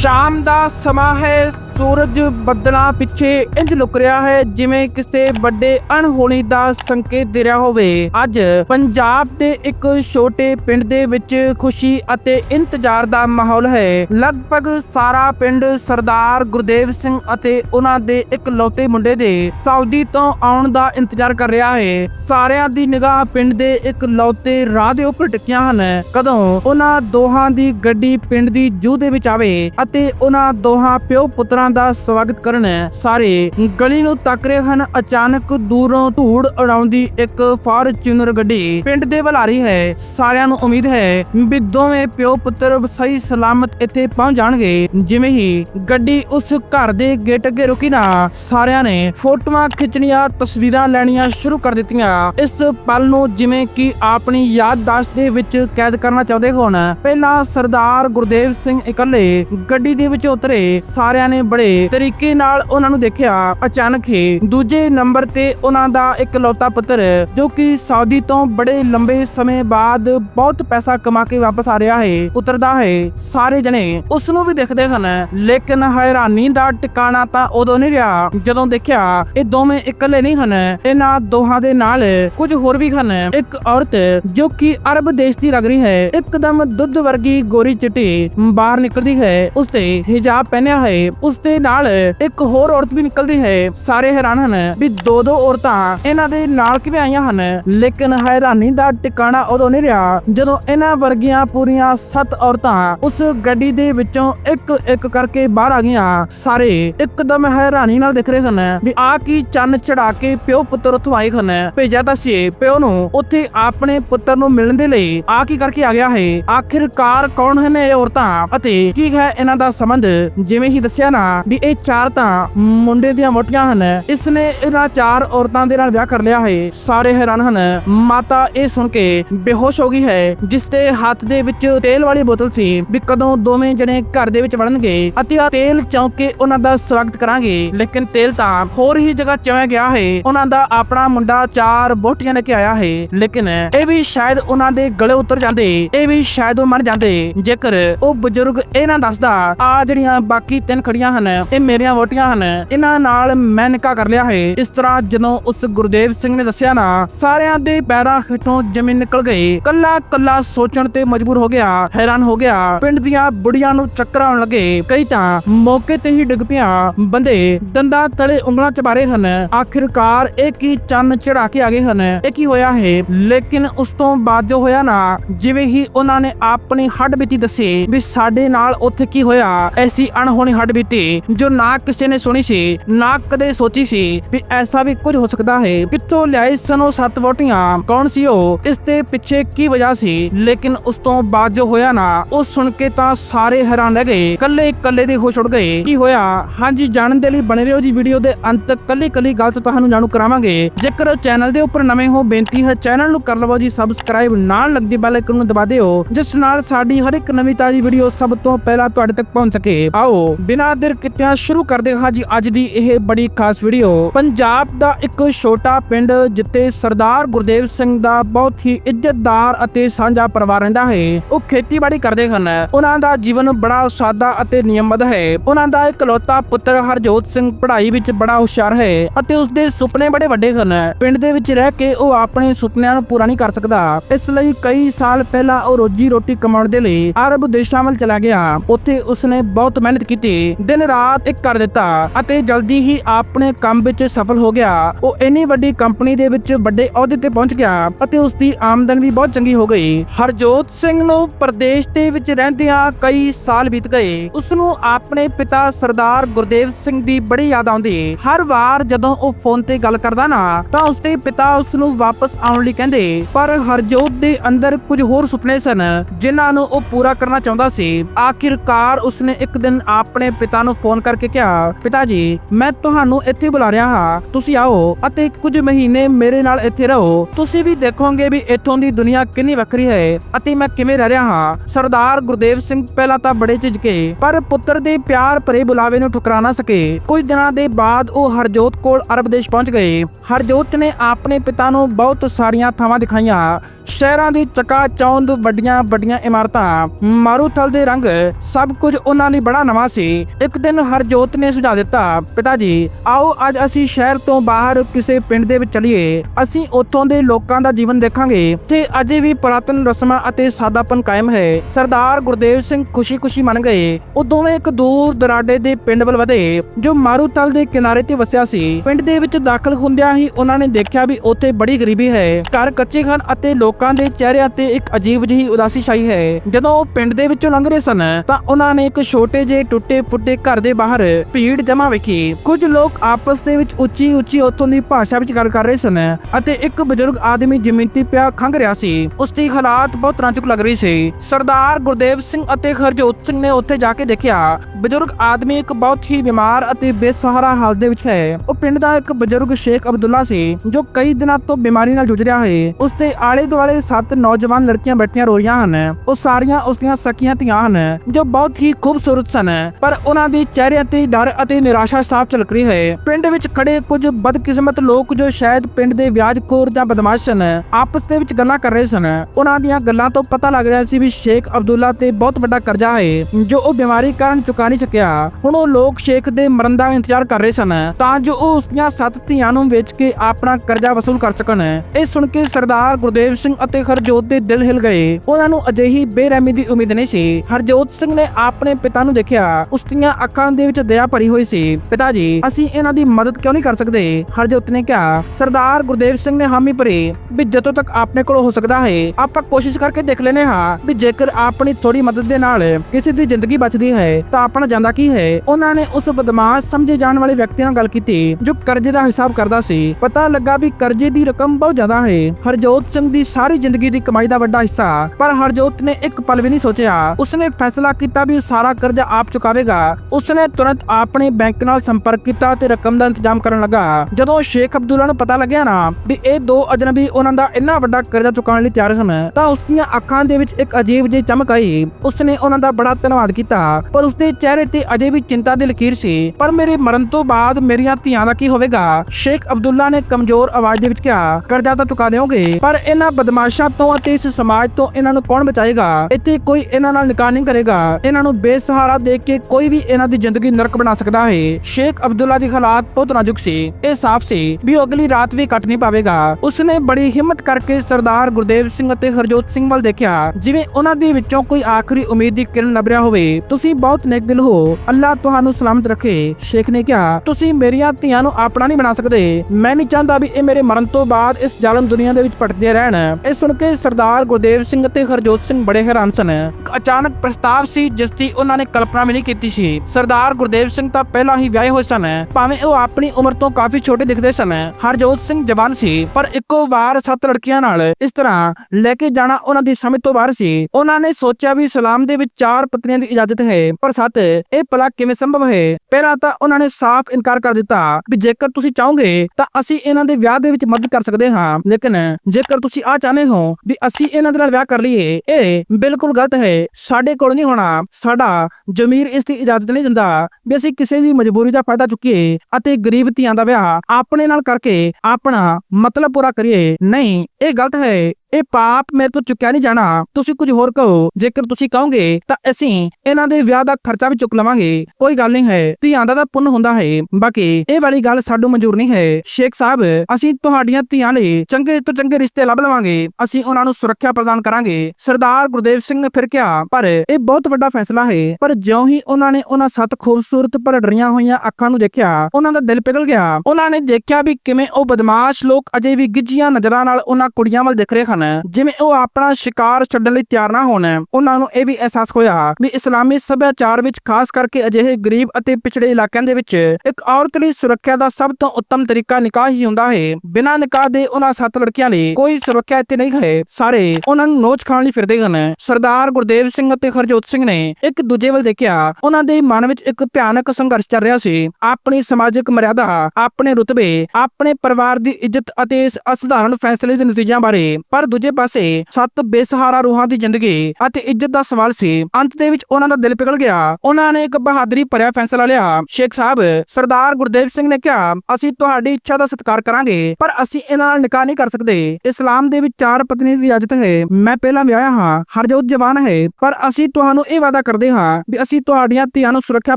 ਸ਼ਾਮ ਦਾ ਸਮਾਂ ਹੈ ਸੂਰਜ ਬੱਦਲਾਂ ਪਿੱਛੇ ਇੰਜ ਲੁਕ ਰਿਹਾ ਹੈ, ਜਿਵੇਂ ਕਿਸੇ ਵੱਡੇ ਅਣਹੋਣੀ ਦਾ ਸੰਕੇਤ ਦੇ ਰਿਹਾ ਹੋਵੇ। ਅੱਜ ਪੰਜਾਬ ਦੇ ਇੱਕ ਛੋਟੇ ਪਿੰਡ ਦੇ ਵਿੱਚ ਖੁਸ਼ੀ ਅਤੇ ਇੰਤਜ਼ਾਰ ਦਾ ਮਾਹੌਲ ਹੈ। ਲਗਭਗ ਸਾਰਾ ਪਿੰਡ ਸਰਦਾਰ ਗੁਰਦੇਵ ਸਿੰਘ ਅਤੇ ਉਹਨਾਂ ਦੇ ਇਕਲੌਤੇ ਮੁੰਡੇ ਦੇ ਸਾਊਦੀ ਤੋਂ ਆਉਣ ਦਾ ਇੰਤਜ਼ਾਰ ਕਰ ਰਿਹਾ ਹੈ। ਸਾਰਿਆਂ ਦੀ ਨਿਗਾਹ ਪਿੰਡ ਦੇ ਇਕਲੌਤੇ ਰਾਹ ਦੇ ਉੱਪਰ ਟਿਕੀਆਂ ਹਨ। ਕਦੋਂ ਉਹਨਾਂ ਦੋਹਾਂ ਦੀ ਗੱਡੀ ਪਿੰਡ ਦੀ ਜੂ ਦੇ ਵਿੱਚ ਆਵੇ ਅਤੇ ਉਹਨਾਂ ਦੋਹਾਂ ਪਿਓ ਪੁੱਤਰਾਂ ਦਾ ਸਵਾਗਤ ਕਰਨ ਸਾਰੇ ਗਲੀ ਨੂੰ ਤੱਕ ਰਹੇ ਹਨ। ਅਚਾਨਕ ਦੂਰੋਂ ਧੂੜ ਉਡਾਉਂਦੀ ਇੱਕ ਫਾਰਚੂਨਰ ਗੱਡੀ ਪਿੰਡ ਦੇ ਵੱਲ ਆ ਰਹੀ ਹੈ। ਸਾਰਿਆਂ ਨੂੰ ਉਮੀਦ ਹੈ ਵੀ ਦੋਵੇਂ ਪਿਓ ਪੁੱਤਰ ਸਹੀ ਸਲਾਮਤ ਇੱਥੇ ਪਹੁੰਚ ਜਾਣਗੇ। ਜਿਵੇਂ ਹੀ ਗੱਡੀ ਉਸ ਘਰ ਦੇ ਗੇਟ ਅੱਗੇ ਰੁਕੀ ਨਾ, ਸਾਰਿਆਂ ਨੇ ਫੋਟੋਆਂ ਖਿੱਚਣੀਆਂ, ਤਸਵੀਰਾਂ ਲੈਣੀਆਂ ਸ਼ੁਰੂ ਕਰ ਦਿੱਤੀਆਂ। ਇਸ ਪਲ ਨੂੰ ਜਿਵੇਂ ਕਿ ਆਪਣੀ ਯਾਦਦਾਸ਼ਤ ਦੇ ਵਿੱਚ ਕੈਦ ਕਰਨਾ ਚਾਹੁੰਦੇ ਹੋਣ। ਪਹਿਲਾਂ ਸਰਦਾਰ ਗੁਰਦੇਵ ਸਿੰਘ ਇਕੱਲੇ ਗੱਡੀ ਦੇ ਵਿੱਚ ਉਤਰੇ। ਸਾਰਿਆਂ ਨੇ ਬੜੇ ਤਰੀਕੇ ਨਾਲ ਉਹਨਾਂ ਨੂੰ ਦੇਖਿਆ। ਅਚਾਨਕ ਹੀ ਦੂਜੇ ਨੰਬਰ ਤੇ ਉਹਨਾਂ ਦਾ ਇਕਲੌਤਾ ਪੁੱਤਰ, ਜੋ ਕਿ ਸਾਊਦੀ ਤੋਂ ਬੜੇ ਲੰਬੇ ਸਮੇਂ ਬਾਅਦ ਬਹੁਤ ਪੈਸਾ ਕਮਾ ਕੇ ਵਾਪਸ ਆ ਰਿਹਾ ਹੈ, ਉਤਰਦਾ ਹੈ। ਸਾਰੇ ਜਣੇ ਉਸ ਨੂੰ ਵੀ ਦੇਖਦੇ ਹਨ, ਲੇਕਿਨ ਹੈਰਾਨੀ ਦਾ ਟਿਕਾਣਾ ਤਾਂ ਉਦੋਂ ਨਹੀਂ ਰਿਹਾ, ਜਦੋਂ ਦੇਖਿਆ ਇਹ ਦੋਵੇਂ ਇਕੱਲੇ ਨਹੀਂ ਹਨ। ਇਹਨਾਂ ਦੋਹਾਂ ਦੇ ਨਾਲ ਕੁਝ ਹੋਰ ਵੀ ਹਨ। ਇੱਕ ਔਰਤ, ਜੋ ਕਿ ਅਰਬ ਦੇਸ਼ ਦੀ ਲੱਗ ਰਹੀ ਹੈ, ਇੱਕਦਮ ਦੁੱਧ ਵਰਗੀ ਗੋਰੀ ਚਿੱਟੀ ਬਾਹਰ ਨਿਕਲਦੀ ਹੈ ਉਸ ਤੇ ਹਿਜਾਬ ਪਹਿਨਿਆ ਹੈ, ਉਸ ਦੇ ਨਾਲ ਇੱਕ ਹੋਰ ਔਰਤ ਵੀ ਨਿਕਲਦੀ ਹੈ। ਸਾਰੇ ਹੈਰਾਨ ਹਨ ਵੀ ਦੋ ਦੋ ਔਰਤਾਂ ਇਹਨਾਂ ਦੇ ਨਾਲ ਕਿਵੇਂ ਆਈਆਂ ਹਨ। ਲੇਕਿਨ ਹੈਰਾਨੀ ਦਾ ਟਿਕਾਣਾ ਉਦੋਂ ਨਹੀਂ ਰਿਹਾ ਜਦੋਂ ਇਹਨਾਂ ਵਰਗੀਆਂ ਪੂਰੀਆਂ ਸੱਤ ਔਰਤਾਂ ਉਸ ਗੱਡੀ ਦੇ ਵਿੱਚੋਂ ਇੱਕ ਇੱਕ ਕਰਕੇ ਬਾਹਰ ਆ ਗਈਆਂ। ਸਾਰੇ ਇੱਕਦਮ ਹੈਰਾਨੀ ਨਾਲ ਦੇਖ ਰਹੇ ਹਨ ਵੀ ਆ ਕੀ ਚੰਨ ਚੜਾ ਕੇ ਪਿਓ ਪੁੱਤਰ ਉੱਥੋਂ ਆਏ ਹਨ ਭੇਜਿਆ ਤਾਂ ਸੀ ਪਿਓ ਨੂੰ, ਉੱਥੇ ਆਪਣੇ ਪੁੱਤਰ ਨੂੰ ਮਿਲਣ ਦੇ ਲਈ ਆ ਕੀ ਕਰਕੇ ਆ ਗਿਆ ਹੈ? ਆਖਿਰਕਾਰ ਕੌਣ ਹਨ ਇਹ ਔਰਤਾਂ ਅਤੇ ਕੀ ਹੈ ਇਹਨਾਂ ਦਾ ਸੰਬੰਧ? ਜਿਵੇਂ ਹੀ ਦੱਸਿਆ ਨਾ ਵੀ ਇਹ ਚਾਰ ਤਾਂ ਮੁੰਡੇ ਦੀਆਂ ਮੋਟੀਆਂ ਹਨ। ਇਸ ਨੇ ਇਹਨਾਂ ਚਾਰ ਔਰਤਾਂ ਦੇ ਨਾਲ ਵਿਆਹ ਕਰ ਲਿਆ ਹੈ। ਸਾਰੇ ਹੈਰਾਨ ਹਨ। ਮਾਤਾ ਇਹ ਸੁਣ ਕੇ ਬੇਹੋਸ਼ ਹੋ ਗਈ ਹੈ, ਜਿਸ ਦੇ ਹੱਥ ਦੇ ਵਿੱਚ ਤੇਲ ਵਾਲੀ ਬੋਤਲ ਸੀ ਵੀ ਕਦੋਂ ਦੋਵੇਂ ਜਣੇ ਘਰ ਦੇ ਵਿੱਚ ਵੜਨਗੇ ਅਤੇ ਆ ਤੇਲ ਚੌਂਕ ਕੇ ਉਹਨਾਂ ਦਾ ਸਵਾਗਤ ਕਰਾਂਗੇ। ਲੇਕਿਨ ਤੇਲ ਤਾਂ ਹੋਰ ਹੀ ਜਗ੍ਹਾ ਚੋਇਆ ਗਿਆ ਹੈ। ਉਹਨਾਂ ਦਾ ਆਪਣਾ ਮੁੰਡਾ ਚਾਰ ਬੋਟੀਆਂ ਲੈ ਕੇ ਆਇਆ ਹੈ। ਲੇਕਿਨ ਇਹ ਵੀ ਸ਼ਾਇਦ ਉਹਨਾਂ ਦੇ ਗਲੇ ਉਤਰ ਜਾਂਦੇ, ਇਹ ਵੀ ਸ਼ਾਇਦ ਉਹ ਮਰ ਜਾਂਦੇ। ਜੇਕਰ ਉਹ ਬਜ਼ੁਰਗ ਇਹ ਨਾ ਦੱਸਦਾ ਆ ਜਿਹੜੀਆਂ ਬਾਕੀ ਤਿੰਨ ਖੜੀਆਂ ਹਨ। ਇਹ ਮੇਰੀਆਂ ਵੋਟੀਆਂ ਹਨ। ਇਹਨਾਂ ਨਾਲ ਮੈਂ ਨਿਕਾ ਕਰ ਲਿਆ ਹੈ। ਇਸ ਤਰ੍ਹਾਂ ਜਦੋਂ ਉਸ ਗੁਰਦੇਵ ਸਿੰਘ ਨੇ ਦੱਸਿਆ ਨਾ, ਸਾਰਿਆਂ ਦੇ ਪੈਰਾਂ ਹੇਠੋਂ ਜ਼ਮੀਨ ਨਿਕਲ ਗਈ। ਕੱਲਾ ਕੱਲਾ ਸੋਚਣ ਤੇ ਮਜਬੂਰ ਹੋ ਗਿਆ, ਹੈਰਾਨ ਹੋ ਗਿਆ। ਪਿੰਡ ਦੀਆਂ ਬੁੜੀਆਂ ਨੂੰ ਚੱਕਰ ਆਉਣ ਲੱਗੇ। ਕਈ ਤਾਂ ਮੌਕੇ ਤੇ ਹੀ ਡਿੱਗ ਪਿਆ। ਬੰਦੇ ਦੰਦਾਂ ਤਲੇ ਉਂਗਲਾਂ ਚ ਬਾਰੇ ਹਨ। ਆਖਿਰਕਾਰ ਇਹ ਕੀ ਚੰਨ ਚੜਾ ਕੇ ਆ ਗਏ ਹਨ? ਇਹ ਕੀ ਹੋਇਆ ਹੈ? ਲੇਕਿਨ ਉਸ ਤੋਂ ਬਾਅਦ ਜੋ ਹੋਇਆ ਨਾ, ਜਿਵੇਂ ਹੀ ਉਹਨਾਂ ਨੇ ਆਪਣੀ ਹੱਡ ਬੀਤੀ ਦੱਸੀ ਵੀ ਸਾਡੇ ਨਾਲ ਉੱਥੇ ਕੀ ਹੋਇਆ, ਐਸੀ ਅਣਹੋਣੀ ਹੱਡ ਬੀਤੀ। ਜੋ ਨਾ ਕਿਸੇ ਨੇ ਸੁਣੀ ਸੀ, ਨਾ ਕਦੇ ਸੋਚੀ ਸੀ ਵੀ ਐਸਾ ਵੀ ਕੁਝ ਹੋ ਸਕਦਾ ਹੈ। ਕਿੱਥੋਂ ਲਿਆਏ ਸਨ ਉਹ ਸੱਤ ਵੋਟੀਆਂ ਕੌਣ ਸੀ ਉਹ? ਇਸ ਦੇ ਪਿੱਛੇ ਕੀ ਵਜ੍ਹਾ ਸੀ? ਲੇਕਿਨ ਉਸ ਤੋਂ ਬਾਅਦ ਜੋ ਹੋਇਆ ਨਾ, ਉਹ ਸੁਣ ਕੇ ਤਾਂ ਸਾਰੇ ਹੈਰਾਨ ਰਹਿ ਗਏ। ਕੱਲੇ ਕੱਲੇ ਦੇ ਹੋਸ਼ ਉੜ ਗਏ। ਕੀ ਹੋਇਆ? ਹਾਂਜੀ, ਜਾਣਨ ਦੇ ਲਈ ਬਣੇ ਰਹੋ ਜੀ ਵੀਡੀਓ ਦੇ ਅੰਤ ਤੱਕ। ਕੱਲੀ ਕੱਲੀ ਗੱਲ ਤੋਂ ਤੁਹਾਨੂੰ ਜਾਣੂ ਕਰਾਵਾਂਗੇ। ਜੇਕਰ ਉਹ ਚੈਨਲ ਦੇ ਉੱਪਰ ਨਵੇਂ ਹੋ, ਬੇਨਤੀ ਹੈ ਚੈਨਲ ਨੂੰ ਕਰ ਲਵੋ ਜੀ ਸਬਸਕ੍ਰਾਈਬ। ਨਾਲ ਲੱਗਦੀ ਬੈਲ ਆਈਕਨ ਨੂੰ ਦਬਾ ਦਿਓ, ਜਿਸ ਨਾਲ ਸਾਡੀ ਹਰ ਇੱਕ ਨਵੀਂ ਤਾਜ਼ੀ ਵੀਡੀਓ ਸਭ ਤੋਂ ਪਹਿਲਾਂ ਤੁਹਾਡੇ ਤੱਕ ਪਹੁੰਚ ਸਕੇ। ਆਓ, ਬਿਨਾਂ ਦੇਰ ਕਿਤਿਆਂ ਸ਼ੁਰੂ ਕਰਦੇ ਹਾਂ ਜੀ ਅੱਜ ਦੀ ਇਹ ਬੜੀ ਖਾਸ ਵੀਡੀਓ ਪੰਜਾਬ ਦਾ ਇੱਕ ਛੋਟਾ ਪਿੰਡ ਜਿੱਥੇ ਸਰਦਾਰ ਗੁਰਦੇਵ ਸਿੰਘ ਦਾ ਬਹੁਤ ਹੀ ਇੱਜ਼ਤਦਾਰ ਅਤੇ ਸਾਂਝਾ ਪਰਿਵਾਰ ਰਹਿੰਦਾ ਹੈ, ਉਹ ਖੇਤੀਬਾੜੀ ਕਰਦੇ ਹਨ। ਉਹਨਾਂ ਦਾ ਜੀਵਨ ਬੜਾ ਸਾਦਾ ਅਤੇ ਨਿਯਮਬੱਧ ਹੈ। ਉਹਨਾਂ ਦਾ ਇਕਲੌਤਾ ਪੁੱਤਰ ਹਰਜੋਤ ਸਿੰਘ ਪੜ੍ਹਾਈ ਵਿੱਚ ਬੜਾ ਹੁਸ਼ਿਆਰ ਹੈ ਅਤੇ ਉਸ ਦੇ ਸੁਪਨੇ ਬੜੇ ਵੱਡੇ ਹਨ। ਪਿੰਡ ਦੇ ਵਿੱਚ ਰਹਿ ਕੇ ਉਹ ਆਪਣੇ ਸੁਪਨਿਆਂ ਨੂੰ ਪੂਰਾ ਨਹੀਂ ਕਰ ਸਕਦਾ। ਇਸ ਲਈ ਕਈ ਸਾਲ ਪਹਿਲਾਂ ਉਹ ਰੋਜੀ ਰੋਟੀ ਕਮਾਉਣ ਦੇ ਲਈ ਅਰਬ ਦੇਸ਼ਾਂ ਵੱਲ ਚਲਾ ਗਿਆ। ਉੱਥੇ ਉਸਨੇ ਬਹੁਤ ਮਿਹਨਤ ਕੀਤੀ। ਦਿਨ ਰਾਤ ਇੱਕ ਕਰ ਦਿੱਤਾ ਅਤੇ ਜਲਦੀ ਹੀ ਆਪਣੇ ਕੰਮ ਵਿੱਚ ਸਫਲ ਹੋ ਗਿਆ। ਉਹ ਇੰਨੀ ਵੱਡੀ ਕੰਪਨੀ ਦੇ ਵਿੱਚ ਵੱਡੇ ਅਹੁਦੇ ਤੇ ਪਹੁੰਚ ਗਿਆ ਅਤੇ ਉਸ ਦੀ ਆਮਦਨ ਵੀ ਬਹੁਤ ਚੰਗੀ ਹੋ ਗਈ। ਹਰਜੋਤ ਸਿੰਘ ਨੂੰ ਪ੍ਰਦੇਸ਼ ਦੇ ਵਿੱਚ ਰਹਿੰਦਿਆਂ ਕਈ ਸਾਲ ਬੀਤ ਗਏ। ਉਸ ਨੂੰ ਆਪਣੇ ਪਿਤਾ ਸਰਦਾਰ ਗੁਰਦੇਵ ਸਿੰਘ ਦੀ ਬੜੀ ਯਾਦ ਆਉਂਦੀ। ਹਰ ਵਾਰ ਜਦੋਂ ਉਹ ਫੋਨ ਤੇ ਗੱਲ ਕਰਦਾ ਨਾ, ਤਾਂ ਉਸ ਦੇ ਪਿਤਾ ਉਸ ਨੂੰ ਵਾਪਸ ਆਉਣ ਲਈ ਕਹਿੰਦੇ, ਪਰ ਹਰਜੋਤ ਦੇ ਅੰਦਰ ਕੁਝ ਹੋਰ ਸੁਪਨੇ ਸਨ, ਜਿਨ੍ਹਾਂ ਨੂੰ ਉਹ ਪੂਰਾ ਕਰਨਾ ਚਾਹੁੰਦਾ ਸੀ। ਆਖਿਰਕਾਰ ਉਸਨੇ ਇੱਕ ਦਿਨ ਆਪਣੇ ਪਿਤਾ ਨੂੰ ਫੋਨ ਕਰਕੇ ਕਿਹਾ ਪਿਤਾ ਜੀ ਮੈਂ ਤੁਹਾਨੂੰ ਇੱਥੇ ਬੁਲਾ ਰਿਹਾ ਹਾਂ। ਤੁਸੀਂ ਆਓ ਅਤੇ ਕੁਝ ਮਹੀਨੇ ਮੇਰੇ ਨਾਲ ਇੱਥੇ ਰਹੋ। ਤੁਸੀਂ ਵੀ ਦੇਖੋਗੇ ਵੀ ਇੱਥੋਂ ਦੀ ਦੁਨੀਆ ਕਿੰਨੀ ਵੱਖਰੀ ਹੈ ਅਤੇ ਮੈਂ ਕਿਵੇਂ ਰਹਿ ਰਿਹਾ ਹਾਂ। ਸਰਦਾਰ ਗੁਰਦੇਵ ਸਿੰਘ ਪਹਿਲਾਂ ਤਾਂ ਬੜੇ ਝਿਜਕੇ, ਪਰ ਪੁੱਤਰ ਦੇ ਪਿਆਰ ਭਰੇ ਬੁਲਾਵੇ ਨੂੰ ਠੁਕਰਾ ਨਾ ਸਕੇ। ਕੁਝ ਦਿਨਾਂ ਦੇ ਬਾਅਦ ਉਹ ਹਰਜੋਤ ਕੋਲ ਅਰਬ ਦੇਸ਼ ਪਹੁੰਚ ਗਏ। ਹਰਜੋਤ ਨੇ ਆਪਣੇ ਪਿਤਾ ਨੂੰ ਬਹੁਤ ਸਾਰੀਆਂ ਥਾਵਾਂ ਦਿਖਾਈਆਂ। ਸ਼ਹਿਰਾਂ ਦੀ ਚਕਾ ਚੌਂਦ ਵੱਡੀਆਂ ਵੱਡੀਆਂ ਇਮਾਰਤਾਂ, ਮਾਰੂਥਲ ਦੇ ਰੰਗ, ਸਭ ਕੁਝ ਉਹਨਾਂ ਲਈ ਬੜਾ ਨਵਾਂ ਸੀ। ਇੱਕ ਦਿਨ ਹਰਜੋਤ ਨੇ ਸੁਝਾ ਦਿੱਤਾ, ਪਿਤਾ ਜੀ, ਆਓ ਅੱਜ ਅਸੀਂ ਸ਼ਹਿਰ ਤੋਂ ਬਾਹਰ ਕਿਸੇ ਪਿੰਡ ਦੇ ਵਿੱਚ ਚਲੀਏ। ਅਸੀਂ ਉੱਥੋਂ ਦੇ ਲੋਕਾਂ ਦਾ ਜੀਵਨ ਦੇਖਾਂਗੇ। ਤੇ ਅਜੇ ਵੀ ਪੁਰਾਤਨ ਰਸਮਾਂ ਅਤੇ ਸਾਦਾਪਨ ਕਾਇਮ ਹੈ। ਸਰਦਾਰ ਗੁਰਦੇਵ ਸਿੰਘ ਖੁਸ਼ੀ-ਖੁਸ਼ੀ ਮੰਨ ਗਏ। ਉਹ ਦੋਵੇਂ ਇੱਕ ਦੂਰ ਦਰਾਡੇ ਦੇ ਪਿੰਡ ਵੱਲ ਵਧੇ, ਜੋ ਮਾਰੂਥਲ ਦੇ ਕਿਨਾਰੇ ਤੇ ਵਸਿਆ ਸੀ। ਪਿੰਡ ਦੇ ਵਿੱਚ ਦਾਖਲ ਹੁੰਦਿਆਂ ਹੀ ਉਹਨਾਂ ਨੇ ਦੇਖਿਆ ਵੀ ਉੱਥੇ ਬੜੀ ਗਰੀਬੀ ਹੈ। ਘਰ ਕੱਚੇ ਹਨ ਅਤੇ ਲੋਕਾਂ ਦੇ ਚਿਹਰਿਆਂ ਤੇ ਇੱਕ ਅਜੀਬ ਜਿਹੀ ਉਦਾਸੀ ਛਾਈ ਹੈ। ਜਦੋਂ ਉਹ ਪਿੰਡ ਦੇ ਵਿੱਚੋਂ ਲੰਘ ਰਹੇ ਸਨ, ਤਾਂ ਉਹਨਾਂ ਨੇ ਇੱਕ ਛੋਟੇ ਜਿਹੇ ਟੁੱਟੇ ਫੁੱਟੇ ਘਰ ਦੇ ਬਾਹਰ ਭੀੜ ਜਮਾ ਵੇਖੀ। ਕੁਝ ਲੋਕ ਆਪਸ ਦੇ ਵਿੱਚ ਉੱਚੀ ਉੱਚੀ ਉੱਥੋਂ ਦੀ ਭਾਸ਼ਾ ਵਿੱਚ ਗੱਲ ਕਰ ਰਹੇ ਸਨ ਅਤੇ ਇੱਕ ਬਜ਼ੁਰਗ ਆਦਮੀ ਜ਼ਮੀਨ ਤੇ ਪਿਆ ਖੰਗ ਰਿਹਾ ਸੀ। ਉਸ ਦੀ ਹਾਲਾਤ ਬਹੁਤ ਨਾਜ਼ੁਕ ਲੱਗ ਰਹੀ ਸੀ। ਸਰਦਾਰ ਗੁਰਦੇਵ ਸਿੰਘ ਅਤੇ ਹਰਜੋਤ ਸਿੰਘ ਨੇ ਉੱਥੇ ਜਾ ਕੇ ਦੇਖਿਆ। ਬਜ਼ੁਰਗ ਆਦਮੀ ਇੱਕ ਬਹੁਤ ਹੀ ਬਿਮਾਰ ਅਤੇ ਬੇਸਹਾਰਾ ਹਾਲਤ ਦੇ ਵਿੱਚ ਹੈ। ਉਹ ਪਿੰਡ ਦਾ ਇੱਕ ਬਜ਼ੁਰਗ ਸ਼ੇਖ ਅਬਦੁੱਲਾ ਸੀ, ਜੋ ਕਈ ਦਿਨਾਂ ਤੋਂ ਬਿਮਾਰੀ ਨਾਲ ਜੂਝ ਰਿਹਾ ਹੈ। ਉਸ ਦੇ ਆਲੇ ਦੁਆਲੇ ਸੱਤ ਨੌਜਵਾਨ ਲੜਕੀਆਂ ਬੈਠੀਆਂ ਰੋ ਰਹੀਆਂ ਹਨ। ਉਹ ਸਾਰੀਆਂ ਉਸ ਦੀਆਂ ਸਕੀਆਂ ਧੀਆਂ ਹਨ, ਜੋ ਬਹੁਤ ਹੀ ਖੂਬਸੂਰਤ ਸਨ, ਪਰ ਉਹਨਾਂ ਦੀ ਚਿਹਰਿਆਂ ਤੇ ਡਰ ਅਤੇ ਨਿਰਾਸ਼ਾ ਸਾਫ਼ ਝਲਕ ਰਹੀ ਹੈ। ਪਿੰਡ ਵਿੱਚ ਖੜੇ ਕੁਝ ਬਦਕਿਸਮਤ ਲੋਕ ਜੋ ਸ਼ਾਇਦ ਪਿੰਡ ਦੇ ਵਿਆਜਖੋਰ ਜਾਂ ਬਦਮਾਸ਼ ਸਨ, ਆਪਸ ਦੇ ਵਿੱਚ ਗੱਲਾਂ ਕਰ ਰਹੇ ਸਨ। ਉਹਨਾਂ ਦੀਆਂ ਗੱਲਾਂ ਤੋਂ ਪਤਾ ਲੱਗ ਰਿਹਾ ਸੀ ਵੀ ਸ਼ੇਖ ਅਬਦੁੱਲਾ ਤੇ ਬਹੁਤ ਵੱਡਾ ਕਰਜ਼ਾ ਹੈ, ਜੋ ਉਹ ਬਿਮਾਰੀ ਕਾਰਨ ਚੁਕਾ ਨਹੀਂ ਸਕਿਆ। ਹੁਣ ਉਹ ਲੋਕ ਸ਼ੇਖ ਦੇ ਮਰਨ ਦਾ ਇੰਤਜ਼ਾਰ ਕਰ ਰਹੇ ਸਨ, ਤਾਂ ਜੋ ਉਹ ਉਸ ਦੀਆਂ ਸੱਤ ਧੀਆਂ ਨੂੰ ਵੇਚ ਕੇ ਆਪਣਾ ਕਰਜ਼ਾ ਵਸੂਲ ਕਰ ਸਕਣ। ਇਹ ਸੁਣ ਕੇ ਸਰਦਾਰ ਗੁਰਦੇਵ ਸਿੰਘ ਅਤੇ ਹਰਜੋਤ ਦੇ ਦਿਲ ਹਿਲ ਗਏ। ਉਹਨਾਂ ਨੂੰ ਅਜਿਹੀ ਬੇਰਹਿਮੀ ਦੀ ਉਮੀਦ ਨਹੀਂ ਸੀ। ਹਰਜੋਤ ਸਿੰਘ ਨੇ ਆਪਣੇ ਪਿਤਾ ਨੂੰ ਦੇਖਿਆ। ਉਸ ਦੀਆਂ ਅੱਖਾਂ ਦੇ ਵਿੱਚ ਦਇਆ ਭਰੀ ਹੋਈ ਸੀ। ਪਿਤਾ ਜੀ, ਅਸੀਂ ਇਹਨਾਂ ਦੀ ਮਦਦ ਕਿਉਂ ਨਹੀਂ ਕਰ ਸਕਦੇ? ਹਰਜੋਤ ਨੇ ਕਿਹਾ, ਸਰਦਾਰ ਗੁਰਦੇਵ ਸਿੰਘ ਨੇ ਹਾਮੀ ਭਰੀ ਵੀ ਜਦੋਂ ਤੱਕ ਆਪਣੇ ਕੋਲ ਹੋ ਸਕਦਾ ਹੈ, ਆਪਾਂ ਕੋਸ਼ਿਸ਼ ਕਰਕੇ ਦੇਖ ਲੈਨੇ ਹਾਂ ਵੀ ਜੇਕਰ ਆਪਣੀ ਥੋੜੀ ਮਦਦ ਦੇ ਨਾਲ ਕਿਸੇ ਦੀ ਜ਼ਿੰਦਗੀ ਬਚਦੀ ਹੈ, ਤਾਂ ਆਪਣਾ ਜਾਂਦਾ ਕੀ ਹੈ? ਉਹਨਾਂ ਨੇ ਉਸ ਬਦਮਾਸ਼ ਸਮਝੇ ਜਾਣ ਵਾਲੇ ਵਿਅਕਤੀ ਨਾਲ ਗੱਲ ਕੀਤੀ, ਜੋ ਕਰਜ਼ੇ ਦਾ ਹਿਸਾਬ ਕਰਦਾ ਸੀ। ਪਤਾ ਲੱਗਾ ਵੀ ਕਰਜ਼ੇ ਦੀ ਰਕਮ ਬਹੁਤ ਜ਼ਿਆਦਾ ਹੈ। ਹਰਜੋਤ ਸਿੰਘ ਦੀ ਸਾਰੀ ਜ਼ਿੰਦਗੀ ਦੀ ਕਮਾਈ ਦਾ ਵੱਡਾ ਹਿੱਸਾ, ਪਰ ਹਰਜੋਤ ਨੇ ਇੱਕ ਪਲ ਵੀ ਨਹੀਂ ਸੋਚਿਆ। ਉਸਨੇ ਫੈਸਲਾ ਕੀਤਾ ਵੀ ਉਹ ਸਾਰਾ ਕਰਜ਼ਾ ਆਪ ਚੁਕਾਵੇਗਾ। ਉਸਨੇ ਤੁਰੰਤ ਆਪਣੇ ਬੈਂਕ ਨਾਲ ਸੰਪਰਕ ਕੀਤਾ ਤੇ ਰਕਮ ਦਾ ਇੰਤਜ਼ਾਮ ਕਰਨ ਲੱਗਾ। ਜਦੋਂ ਸ਼ੇਖ ਅਬਦੁੱਲਾ ਨੂੰ ਪਤਾ ਲੱਗਿਆ ਨਾ ਵੀ ਇਹ ਦੋ ਅਜਨਬੀ ਉਹਨਾਂ ਦਾ ਇੰਨਾ ਵੱਡਾ ਕਰਜ਼ਾ ਚੁਕਾਉਣ ਲਈ ਤਿਆਰ ਹਨ ਤਾਂ ਉਸ ਦੀਆਂ ਅੱਖਾਂ ਦੇ ਵਿੱਚ ਇੱਕ ਅਜੀਬ ਜਿਹੀ ਚਮਕ ਆਈ। ਉਸਨੇ ਉਹਨਾਂ ਦਾ ਬੜਾ ਧੰਨਵਾਦ ਕੀਤਾ, ਪਰ ਉਸਦੇ ਚਿਹਰੇ ਤੇ ਅਜੇ ਵੀ ਚਿੰਤਾ ਦੀ ਲਕੀਰ ਸੀ। ਪਰ ਮੇਰੇ ਮਰਨ ਤੋਂ ਬਾਅਦ ਮੇਰੀਆਂ ਧੀਆਂ ਦਾ ਕੀ ਹੋਵੇਗਾ? ਸ਼ੇਖ ਅਬਦੁੱਲਾ ਨੇ ਕਮਜ਼ੋਰ ਆਵਾਜ਼ ਦੇ ਵਿੱਚ ਕਿਹਾ, ਕਰਜ਼ਾ ਤਾਂ ਚੁਕਾ ਦੇਵੋਗੇ ਪਰ ਇਹਨਾਂ ਬਦਮਾਸ਼ਾਂ ਤੋਂ ਅਤੇ ਇਸ ਸਮਾਜ ਤੋਂ ਇਹਨਾਂ ਨੂੰ ਕੌਣ ਬਚਾਏਗਾ? ਇੱਥੇ ਕੋਈ ਇਹਨਾਂ ਨਾਲ ਨਿਕਾਹ ਨਹੀਂ ਕਰੇਗਾ। ਇਹਨਾਂ ਨੂੰ ਬੇਸਹਾਰਾ ਦੇ ਕੇ ਕੋਈ ਵੀ ਇਹਨਾਂ ਦੀ ਜ਼ਿੰਦਗੀ ਨਰਕ ਬਣਾ ਸਕਦਾ ਹੈ। ਸ਼ੇਖ ਅਬਦੁੱਲਾ ਦੀ ਹਾਲਾਤ ਬਹੁਤ ਨਾਜ਼ੁਕ ਸੀ। ਇਹ ਸਾਫ਼ ਸੀ ਵੀ ਉਹ ਅਗਲੀ ਰਾਤ ਵੀ ਕੱਟ ਪਾਵੇਗਾ। ਉਸਨੇ ਬੜੀ ਹਿੰਮਤ ਕਰਕੇ ਸਰਦਾਰ ਗੁਰਦੇਵ ਸਿੰਘ ਅਤੇ ਹਰਜੋਤ ਸਿੰਘ ਵੱਲ ਦੇਖਿਆ। ਜਿਵੇਂ ਉਹਨਾਂ ਦੇ ਵਿੱਚੋਂ ਕੋਈ ਆਖਰੀ ਉਮੀਦ ਦੀ ਕਿਰਨ ਲੱਭ ਰਿਹਾ ਹੋਵੇ। ਤੁਸੀਂ ਬਹੁਤ ਨੇਕ ਦਿਲ ਹੋ। ਅੱਲਾਹ ਤੁਹਾਨੂੰ ਸਲਾਮਤ ਰੱਖੇ। ਸ਼ੇਖ ਨੇ ਕਿਹਾ, ਤੁਸੀਂ ਮੇਰੀਆਂ ਧੀਆਂ ਨੂੰ ਆਪਣਾ ਨਹੀਂ ਬਣਾ ਸਕਦੇ। ਮੈਂ ਨਹੀਂ ਚਾਹੁੰਦਾ ਵੀ ਇਹ ਮੇਰੇ ਮਰਨ ਤੋਂ ਬਾਅਦ ਇਸ ਜ਼ਾਲਮ ਦੁਨੀਆ ਦੇ ਵਿੱਚ ਭਟਕਦੇ ਰਹਿਣ। ਇਹ ਸੁਣ ਕੇ ਸਰਦਾਰ ਗੁਰਦੇਵ ਸਿੰਘ ਅਤੇ ਹਰਜੋਤ ਸਿੰਘ ਬੜੇ ਹੈਰਾਨ ਸਨ। ਇੱਕ ਅਚਾਨਕ ਪ੍ਰਸਤਾਵ ਸੀ, ਜਿਸ ਦੀ ਉਹਨਾਂ ਨੇ ਕਲਪਨਾ ਵੀ ਨਹੀਂ ਕੀਤੀ ਸੀ। ਸਰਦਾਰ ਗੁਰਦੇਵ ਸਿੰਘ ਤਾਂ ਪਹਿਲਾਂ ਹੀ ਵਿਆਹੇ ਹੋਏ ਸਨ। ਭਾਵੇਂ ਉਹ ਆਪਣੀ ਉਮਰ ਤੋਂ ਕਾਫੀ ਛੋਟੇ ਦਿਖਦੇ ਸਨ। ਹਰਜੋਤ ਸਿੰਘ ਜਵਾਨ ਸੀ, ਪਰ ਇੱਕੋ ਵਾਰ ਸੱਤ ਲੜਕੀਆਂ ਨਾਲ ਇਸ ਤਰ੍ਹਾਂ ਲੈ ਕੇ ਜਾਣਾ ਉਹਨਾਂ ਦੀ ਸਮਝ ਤੋਂ ਬਾਹਰ ਸੀ। ਉਹਨਾਂ ਨੇ ਸੋਚਿਆ ਵੀ ਇਸਲਾਮ ਦੇ ਵਿੱਚ ਚਾਰ ਪਤਨੀਆਂ ਦੀ ਇਜਾਜ਼ਤ ਹੈ, ਪਰ ਸੱਤ, ਇਹ ਭਲਾ ਕਿਵੇਂ ਸੰਭਵ ਹੈ? ਪਹਿਲਾਂ ਤਾਂ ਉਹਨਾਂ ਨੇ ਸਾਫ਼ ਇਨਕਾਰ ਕਰ ਦਿੱਤਾ ਵੀ ਜੇਕਰ ਤੁਸੀਂ ਚਾਹੋਗੇ ਤਾਂ ਅਸੀਂ ਇਹਨਾਂ ਦੇ ਵਿਆਹ ਦੇ ਵਿੱਚ ਮਦਦ ਕਰ ਸਕਦੇ ਹਾਂ। ਲੇਕਿਨ ਜੇਕਰ ਤੁਸੀਂ ਆ ਚਾਹੁੰਦੇ ਹੋ ਵੀ ਅਸੀਂ ਇਹਨਾਂ ਦੇ ਨਾਲ ਵਿਆਹ ਕਰ ਲਈਏ, ਇਹ ਬਿਲਕੁਲ ਗਲਤ ਹੈ। ਸਾਡੇ ਕੋਲ ਨਹੀਂ ਹੋਣਾ। ਸਾਡਾ ਜ਼ਮੀਰ ਇਸ ਦੀ ਇਜਾਜ਼ਤ ਨਹੀਂ ਦਿੰਦਾ ਵੀ ਅਸੀਂ ਕਿਸੇ ਦੀ ਮਜਬੂਰੀ ਦਾ ਫਾਇਦਾ ਚੁੱਕੀਏ ਅਤੇ ਗਰੀਬ ਧੀਆਂ ਦਾ ਵਿਆਹ ਆਪਣੇ ਨਾਲ ਕਰਕੇ ਆਪਣਾ ਮਤਲਬ ਪੂਰਾ ਕਰੀਏ। ਨਹੀਂ, ਇਹ ਗਲਤ ਹੈ। ਇਹ ਪਾਪ ਮੇਰੇ ਤੋਂ ਚੁੱਕਿਆ ਨਹੀਂ ਜਾਣਾ। ਤੁਸੀਂ ਕੁਝ ਹੋਰ ਕਹੋ। ਜੇਕਰ ਤੁਸੀਂ ਕਹੋਗੇ, ਤਾਂ ਅਸੀਂ ਇਹਨਾਂ ਦੇ ਵਿਆਹ ਦਾ ਖਰਚਾ ਵੀ ਚੁੱਕ ਲਵਾਂਗੇ। ਕੋਈ ਗੱਲ ਨਹੀਂ ਹੈ। ਧੀਆਂ ਦਾ ਤਾਂ ਪੁੰਨ ਹੁੰਦਾ ਹੈ। ਬਾਕੀ ਇਹ ਵਾਲੀ ਗੱਲ ਸਾਨੂੰ ਮਨਜ਼ੂਰ ਨਹੀਂ ਹੈ। ਸ਼ੇਖ ਸਾਹਿਬ, ਅਸੀਂ ਤੁਹਾਡੀਆਂ ਧੀਆਂ ਲਈ ਚੰਗੇ ਤੋਂ ਚੰਗੇ ਰਿਸ਼ਤੇ ਲੱਭ ਲਵਾਂਗੇ। ਅਸੀਂ ਉਹਨਾਂ ਨੂੰ ਸੁਰੱਖਿਆ ਪ੍ਰਦਾਨ ਕਰਾਂਗੇ। ਸਰਦਾਰ ਗੁਰਦੇਵ ਸਿੰਘ ਨੇ ਫਿਰ ਕਿਹਾ, ਪਰ ਇਹ ਬਹੁਤ ਵੱਡਾ ਫੈਸਲਾ ਹੈ। ਪਰ ਜਿਉਂ ਹੀ ਉਹਨਾਂ ਨੇ ਉਹਨਾਂ ਸੱਤ ਖੂਬਸੂਰਤ ਪਰ ਡਰੀਆਂ ਹੋਈਆਂ ਅੱਖਾਂ ਨੂੰ ਦੇਖਿਆ, ਉਹਨਾਂ ਦਾ ਦਿਲ ਪਿਘਲ ਗਿਆ। ਉਹਨਾਂ ਨੇ ਦੇਖਿਆ ਵੀ ਕਿਵੇਂ ਉਹ ਬਦਮਾਸ਼ ਲੋਕ ਅਜੇ ਵੀ ਗਿੱਜੀਆਂ ਨਜ਼ਰਾਂ ਨਾਲ ਉਹਨਾਂ ਕੁੜੀਆਂ ਵੱਲ ਦੇਖ ਰਹੇ ਹਨ। ਹਨ ਜਿਵੇਂ ਉਹ ਆਪਣਾ ਸ਼ਿਕਾਰ ਛੱਡਣ ਲਈ ਤਿਆਰ ਨਾ ਹੋਣ ਉਹਨਾਂ ਨੂੰ ਇਹ ਵੀ ਅਹਿਸਾਸ ਹੋਇਆ ਵੀ ਇਸਲਾਮੀ ਸੱਭਿਆਚਾਰ ਵਿੱਚ ਖਾਸ ਕਰਕੇ ਅਜਿਹੇ ਗਰੀਬ ਅਤੇ ਪਿਛੜੇ ਇਲਾਕਿਆਂ ਦੇ ਵਿੱਚ ਇੱਕ ਔਰਤ ਲਈ ਸੁਰੱਖਿਆ ਦਾ ਸਭ ਤੋਂ ਉੱਤਮ ਤਰੀਕਾ ਨਿਕਾਹ ਹੀ ਹੁੰਦਾ ਹੈ। ਬਿਨਾਂ ਨਿਕਾਹ ਦੇ ਉਹਨਾਂ ਸੱਤ ਲੜਕੀਆਂ ਲਈ ਕੋਈ ਸੁਰੱਖਿਆ ਇੱਥੇ ਨਹੀਂ ਹੈ। ਸਾਰੇ ਉਹਨਾਂ ਨੂੰ ਨੋਚ ਖਾਣ ਲਈ ਫਿਰਦੇ ਹਨ। ਸਰਦਾਰ ਗੁਰਦੇਵ ਸਿੰਘ ਅਤੇ ਹਰਜੋਤ ਸਿੰਘ ਨੇ ਇੱਕ ਦੂਜੇ ਵੱਲ ਦੇਖਿਆ। ਉਹਨਾਂ ਦੇ ਮਨ ਵਿੱਚ ਇੱਕ ਭਿਆਨਕ ਸੰਘਰਸ਼ ਚੱਲ ਰਿਹਾ ਸੀ। ਆਪਣੀ ਸਮਾਜਿਕ ਮਰਿਆਦਾ, ਆਪਣੇ ਰੁਤਬੇ, ਆਪਣੇ ਪਰਿਵਾਰ ਦੀ ਇੱਜ਼ਤ ਅਤੇ ਇਸ ਅਸਧਾਰਨ ਫੈਸਲੇ ਦੇ ਨਤੀਜਿਆਂ ਬਾਰੇ, ਪਰ ਦੂਜੇ ਪਾਸੇ ਸੱਤ ਬੇਸਹਾਰਾ ਰੂਹਾਂ ਦੀ ਜ਼ਿੰਦਗੀ ਅਤੇ ਇੱਜ਼ਤ ਦਾ ਸਵਾਲ ਸੀ। ਅੰਤ ਦੇ ਵਿੱਚ ਉਹਨਾਂ ਦਾ ਦਿਲ ਪਿਘਲ ਗਿਆ। ਉਹਨਾਂ ਨੇ ਇੱਕ ਬਹਾਦਰੀ ਭਰਿਆ ਫੈਸਲਾ ਲਿਆ। ਸ਼ੇਖ ਸਾਹਿਬ, ਸਰਦਾਰ ਗੁਰਦੇਵ ਸਿੰਘ ਨੇ ਕਿਹਾ, ਅਸੀਂ ਤੁਹਾਡੀ ਇੱਛਾ ਦਾ ਸਤਿਕਾਰ ਕਰਾਂਗੇ, ਪਰ ਅਸੀਂ ਇਹਨਾਂ ਨਾਲ ਨਿਕਾਹ ਨਹੀਂ ਕਰ ਸਕਦੇ। ਇਸਲਾਮ ਦੇ ਵਿੱਚ ਚਾਰ ਪਤਨੀ ਦੀ ਇਜਾਜ਼ਤ ਹੈ। ਮੈਂ ਪਹਿਲਾਂ ਵਿਆਹਿਆ ਹਾਂ। ਹਰਜੋਤ ਜਵਾਨ ਹੈ। ਪਰ ਅਸੀਂ ਤੁਹਾਨੂੰ ਇਹ ਵਾਅਦਾ ਕਰਦੇ ਹਾਂ ਵੀ ਅਸੀਂ ਤੁਹਾਡੀਆਂ ਧੀਆਂ ਨੂੰ ਸੁਰੱਖਿਆ